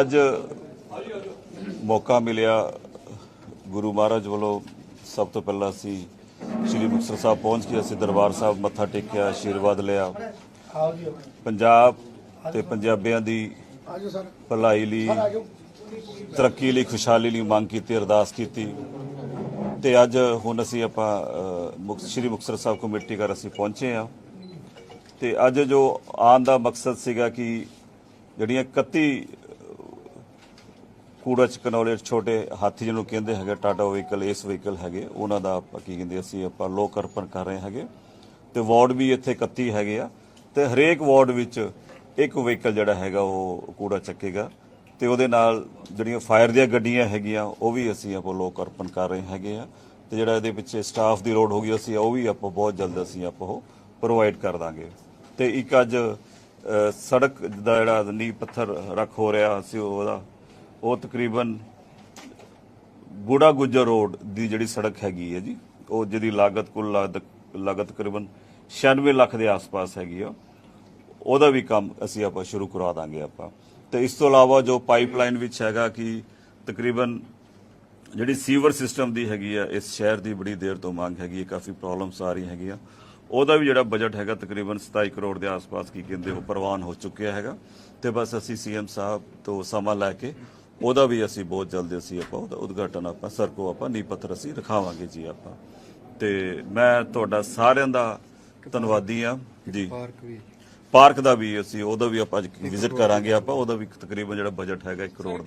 ਅੱਜ ਮੌਕਾ ਮਿਲਿਆ ਗੁਰੂ ਮਹਾਰਾਜ ਵੱਲੋਂ ਸਭ ਤੋਂ ਪਹਿਲਾਂ ਅਸੀਂ ਸ੍ਰੀ ਮੁਕਤਸਰ ਸਾਹਿਬ ਪਹੁੰਚ ਕੇ ਅਸੀਂ ਦਰਬਾਰ ਸਾਹਿਬ ਮੱਥਾ ਟੇਕਿਆ ਆਸ਼ੀਰਵਾਦ ਲਿਆ। ਪੰਜਾਬ ਤੇ ਪੰਜਾਬੀਆਂ ਦੀ ਭਲਾਈ ਲਈ ਤਰੱਕੀ ਲਈ ਖੁਸ਼ਹਾਲੀ ਲਈ ਮੰਗ ਕੀਤੀ ਅਰਦਾਸ ਕੀਤੀ। ਤੇ ਅੱਜ ਹੁਣ ਅਸੀਂ ਆਪਾਂ ਸ੍ਰੀ ਮੁਕਤਸਰ ਸਾਹਿਬ ਕਮੇਟੀ ਘਰ ਅਸੀਂ ਪਹੁੰਚੇ ਆ ਤੇ ਅੱਜ ਜੋ ਆਉਣ ਦਾ ਮਕਸਦ ਸੀਗਾ ਕਿ ਜਿਹੜੀਆਂ 31 ਕੂੜਾ ਚੁੱਕਣ ਵਾਲੇ ਛੋਟੇ ਹਾਥੀ ਜਿਹਨੂੰ ਕਹਿੰਦੇ ਹੈਗੇ, ਟਾਟਾ ਵਹੀਕਲ ਇਸ ਵਹੀਕਲ ਹੈਗੇ, ਉਹਨਾਂ ਦਾ ਆਪਾਂ ਕੀ ਕਹਿੰਦੇ ਅਸੀਂ ਆਪਾਂ ਲੋਕ ਅਰਪਣ ਕਰ ਰਹੇ ਹੈਗੇ। ਤੇ ਵਾਰਡ ਵੀ ਇੱਥੇ 31 ਹੈਗੇ ਆ। ਤੇ ਹਰੇਕ ਵਾਰਡ ਵਿੱਚ ਇੱਕ ਵਹੀਕਲ ਜਿਹੜਾ ਹੈਗਾ ਉਹ ਕੂੜਾ ਚੱਕੇਗਾ। ਤੇ ਉਹਦੇ ਨਾਲ ਜਿਹੜੀਆਂ ਫਾਇਰ ਦੀਆਂ ਗੱਡੀਆਂ ਹੈਗੀਆਂ, ਉਹ ਵੀ ਅਸੀਂ ਆਪਾਂ ਲੋਕ ਅਰਪਣ ਕਰ ਰਹੇ ਹੈਗੇ ਆ। ਤੇ ਜਿਹੜਾ ਇਹਦੇ ਪਿੱਛੇ ਸਟਾਫ ਦੀ ਲੋੜ ਹੋਗੀ ਅਸੀਂ, ਉਹ ਵੀ ਆਪਾਂ ਬਹੁਤ ਜਲਦ ਅਸੀਂ ਆਪਾਂ ਉਹ ਪ੍ਰੋਵਾਈਡ ਕਰ ਦਾਂਗੇ। ਤੇ ਇੱਕ ਅੱਜ ਸੜਕ ਦਾ ਜਿਹੜਾ ਨੀਂਹ ਪੱਥਰ ਰੱਖ ਹੋ ਰਿਹਾ, ਅਸੀਂ ਉਹਦਾ ਉਹ ਤਕਰੀਬਨ ਗੁੜਾ ਗੁੱਜਰ ਰੋਡ ਦੀ ਜਿਹੜੀ ਸੜਕ ਹੈਗੀ ਹੈ ਜੀ, ਉਹ ਜਿਹਦੀ ਲਾਗਤ ਕੁੱਲ ਲਾਗਤ ਲਾਗਤ ਤਕਰੀਬਨ 96 ਲੱਖ ਦੇ ਆਸ-ਪਾਸ ਹੈਗੀ ਆ। ਉਹਦਾ ਵੀ ਕੰਮ ਅਸੀਂ ਆਪਾਂ ਸ਼ੁਰੂ ਕਰਵਾ ਦਾਂਗੇ ਆਪਾਂ। ਤੇ ਇਸ ਤੋਂ ਇਲਾਵਾ ਜੋ ਪਾਈਪਲਾਈਨ ਵਿੱਚ ਹੈਗਾ ਕਿ ਤਕਰੀਬਨ ਜਿਹੜੀ ਸੀਵਰ ਸਿਸਟਮ ਦੀ ਹੈਗੀ ਆ, ਇਸ ਸ਼ਹਿਰ ਦੀ ਬੜੀ ਦੇਰ ਤੋਂ ਮੰਗ ਹੈਗੀ ਹੈ, ਕਾਫੀ ਪ੍ਰੋਬਲਮਸ ਆ ਰਹੀ ਹੈਗੀਆਂ। ਉਹਦਾ ਵੀ ਜਿਹੜਾ ਬਜਟ ਹੈਗਾ ਤਕਰੀਬਨ 27 ਕਰੋੜ ਦੇ ਆਸ-ਪਾਸ ਕੀ ਕਹਿੰਦੇ ਉਹ ਪ੍ਰਵਾਨ ਹੋ ਚੁੱਕਿਆ ਹੈਗਾ। ਤੇ ਬਸ ਅਸੀਂ ਸੀਐਮ ਸਾਹਿਬ ਤੋਂ ਸਮਾਂ ਲੈ ਕੇ ਉਹਦਾ ਵੀ ਅਸੀਂ ਬਹੁਤ ਜਲਦੀ ਅਸੀਂ ਆਪਾਂ ਉਹਦਾ ਉਦਘਾਟਨ ਆਪਾਂ ਸਰਕੋ ਆਪਾਂ ਨੀਂਹ ਪੱਥਰ ਅਸੀਂ ਰਖਾਵਾਂਗੇ ਜੀ ਆਪਾਂ। ਤੇ ਮੈਂ ਤੁਹਾਡਾ ਸਾਰਿਆਂ ਦਾ ਧੰਨਵਾਦੀ ਆ ਜੀ। ਪਾਰਕ ਵੀ ਪਾਰਕ ਦਾ ਵੀ ਅਸੀਂ ਉਹਦਾ ਵੀ ਆਪਾਂ ਵਿਜ਼ਿਟ ਕਰਾਂਗੇ ਆਪਾਂ ਉਹਦਾ ਵੀ ਤਕਰੀਬਨ ਜਿਹੜਾ ਬਜਟ ਹੈਗਾ 1 ਕਰੋੜ ਦਾ।